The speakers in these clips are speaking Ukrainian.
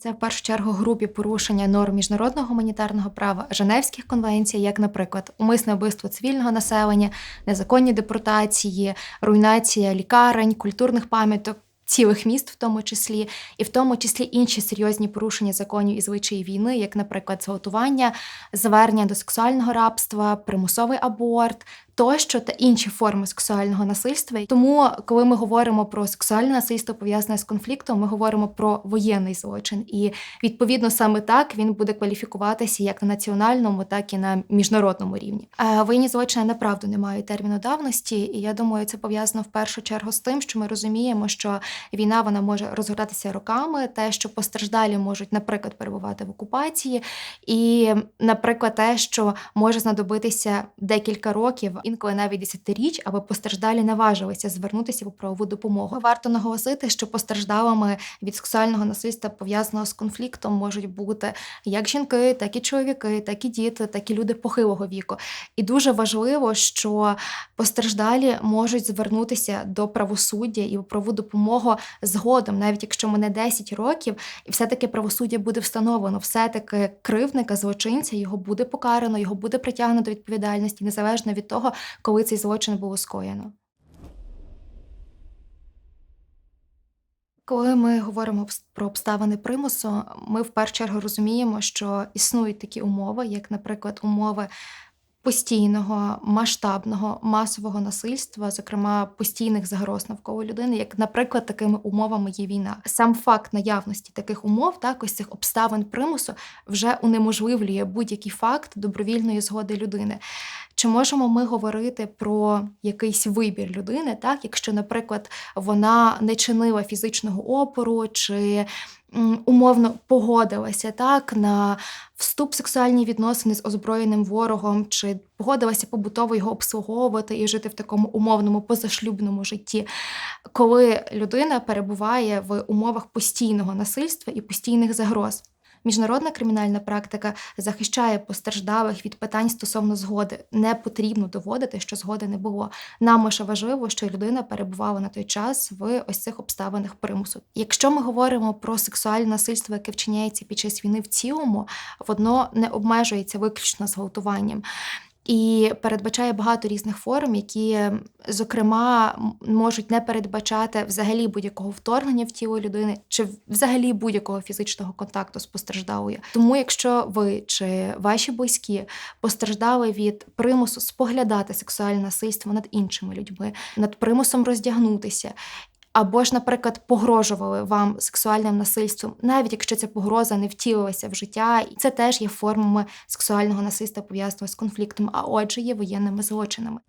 Це в першу чергу грубі порушення норм міжнародного гуманітарного права, Женевських конвенцій, як, наприклад, умисне вбивство цивільного населення, незаконні депортації, руйнація лікарень, культурних пам'яток. Цілих міст, в тому числі, і в тому числі інші серйозні порушення законів і звичаї війни, як, наприклад, зґвалтування, звернення до сексуального рабства, примусовий аборт, тощо та інші форми сексуального насильства. Тому, коли ми говоримо про сексуальне насильство пов'язане з конфліктом, ми говоримо про воєнний злочин, і відповідно саме так він буде кваліфікуватися як на національному, так і на міжнародному рівні. Е, Воєнні злочини направду не мають терміну давності, і я думаю, це пов'язано в першу чергу з тим, що ми розуміємо, що війна вона може розгортатися роками, те, що постраждалі можуть, наприклад, перебувати в окупації, і, наприклад, те, що може знадобитися декілька років інколи навіть десятиріч, аби постраждалі наважилися звернутися по правову допомогу. Варто наголосити, що постраждалими від сексуального насильства пов'язаного з конфліктом можуть бути як жінки, так і чоловіки, так і діти, так і люди похилого віку. І дуже важливо, що постраждалі можуть звернутися до правосуддя і правову допомогу згодом, навіть якщо мене 10 років, і все-таки правосуддя буде встановлено, все-таки кривника, злочинця його буде покарано, його буде притягнено до відповідальності, незалежно від того, коли цей злочин було скоєно. Коли ми говоримо про обставини примусу, ми в першу чергу розуміємо, що існують такі умови, як, наприклад, умови постійного, масштабного, масового насильства, зокрема постійних загроз навколо людини, як, наприклад, такими умовами є війна. Сам факт наявності таких умов, так ось цих обставин примусу, вже унеможливлює будь-який факт добровільної згоди людини. Чи можемо ми говорити про якийсь вибір людини, так, якщо, наприклад, вона не чинила фізичного опору, чи умовно погодилася так на вступ в сексуальні відносини з озброєним ворогом, чи погодилася побутово його обслуговувати і жити в такому умовному позашлюбному житті, коли людина перебуває в умовах постійного насильства і постійних загроз. Міжнародна кримінальна практика захищає постраждалих від питань стосовно згоди. Не потрібно доводити, що згоди не було. Нам лише важливо, що людина перебувала на той час в ось цих обставинах примусу. Якщо ми говоримо про сексуальне насильство, яке вчиняється під час війни в цілому, воно не обмежується виключно зґвалтуванням і передбачає багато різних форм, які, зокрема, можуть не передбачати взагалі будь-якого вторгнення в тіло людини чи взагалі будь-якого фізичного контакту з постраждалою. Тому, якщо ви чи ваші близькі постраждали від примусу споглядати сексуальне насильство над іншими людьми, над примусом роздягнутися або ж, наприклад, погрожували вам сексуальним насильством, навіть якщо ця погроза не втілилася в життя, і це теж є формами сексуального насильства пов'язаного з конфліктом, а отже, є воєнними злочинами.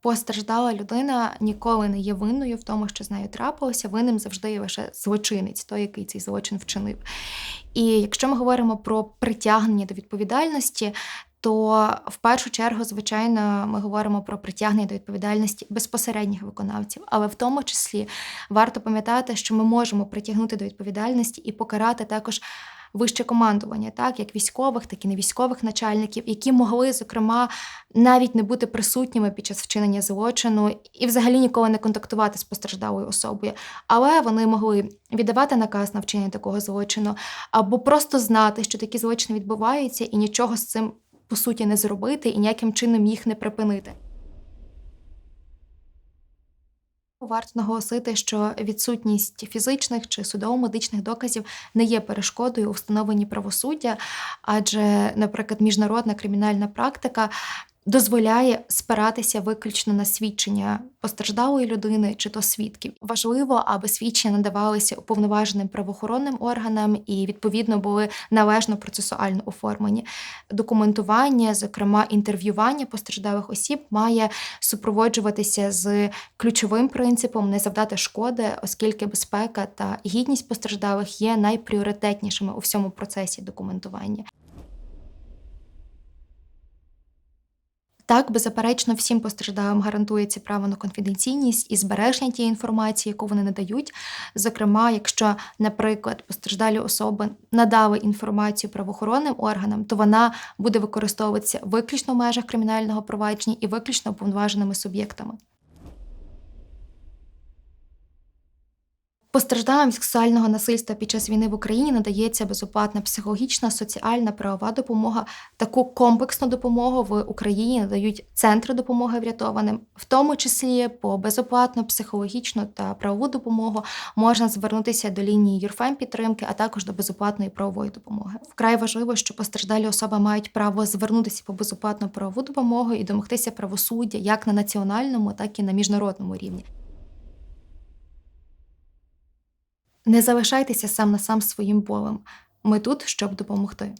Постраждала людина ніколи не є винною в тому, що з нею трапилося. Винним завжди є лише злочинець, той, який цей злочин вчинив. І якщо ми говоримо про притягнення до відповідальності, то в першу чергу, звичайно, ми говоримо про притягнення до відповідальності безпосередніх виконавців, але в тому числі варто пам'ятати, що ми можемо притягнути до відповідальності і покарати також. Вище командування, так як військових, так і невійськових начальників, які могли, зокрема, навіть не бути присутніми під час вчинення злочину і взагалі ніколи не контактувати з постраждалою особою, але вони могли віддавати наказ на вчинення такого злочину, або просто знати, що такі злочини відбуваються, і нічого з цим по суті не зробити і ніяким чином їх не припинити. Варто наголосити, що відсутність фізичних чи судово-медичних доказів не є перешкодою у встановленні правосуддя, адже, наприклад, міжнародна кримінальна практика дозволяє спиратися виключно на свідчення постраждалої людини чи то свідків. Важливо, аби свідчення надавалися уповноваженим правоохоронним органам і відповідно були належно процесуально оформлені. Документування, зокрема інтерв'ювання постраждалих осіб, має супроводжуватися з ключовим принципом не завдати шкоди, оскільки безпека та гідність постраждалих є найпріоритетнішими у всьому процесі документування. Так, беззаперечно, всім постраждалим гарантується право на конфіденційність і збереження тієї інформації, яку вони надають. Зокрема, якщо, наприклад, постраждалі особи надали інформацію правоохоронним органам, то вона буде використовуватися виключно в межах кримінального провадження і виключно уповноваженими суб'єктами. Постраждалим сексуального насильства під час війни в Україні надається безоплатна психологічна, соціальна, правова допомога. Таку комплексну допомогу в Україні надають центри допомоги врятованим, в тому числі по безоплатну психологічну та правову допомогу можна звернутися до лінії Юрфем підтримки, а також до безоплатної правової допомоги. Вкрай важливо, що постраждалі особи мають право звернутися по безоплатну правову допомогу і домогтися правосуддя як на національному, так і на міжнародному рівні. Не залишайтеся сам на сам своїм болем. Ми тут, щоб допомогти.